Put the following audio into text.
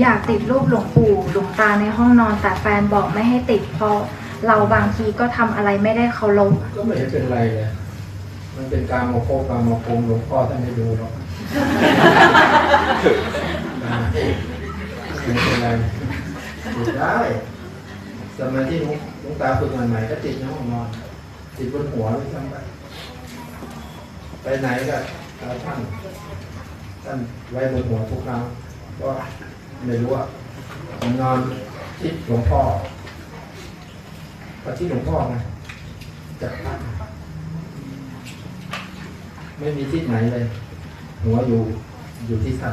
อยากติดรูปหลวงปู่หลวงตาในห้องนอน แต่แฟนบอกไม่ให้ติดเพราะเราบางทีก็ทำอะไรไม่ได้เคารพก็ไม่เห็นเป็นไรเลยมันเป็นการโมโคการโมโคมหลวงพ่อท่านไม่ดูหรอกนะไม่เป็นไรติดได้สมัยที่หลวงหลวงตาฝึกใหม่ๆก็ติดในห้องนอน ติดบนหัวด้วยซ้ำไปไปไหนก็เอาท่านท่านไว้บนหัวทุกครั้งก็ ไม่รู้ว่านอนทิศหลวงพ่อพอที่หลวงพ่อไงจากท่านไม่มีทิศไหนเลย หัวอยู่อยู่ที่ท่าน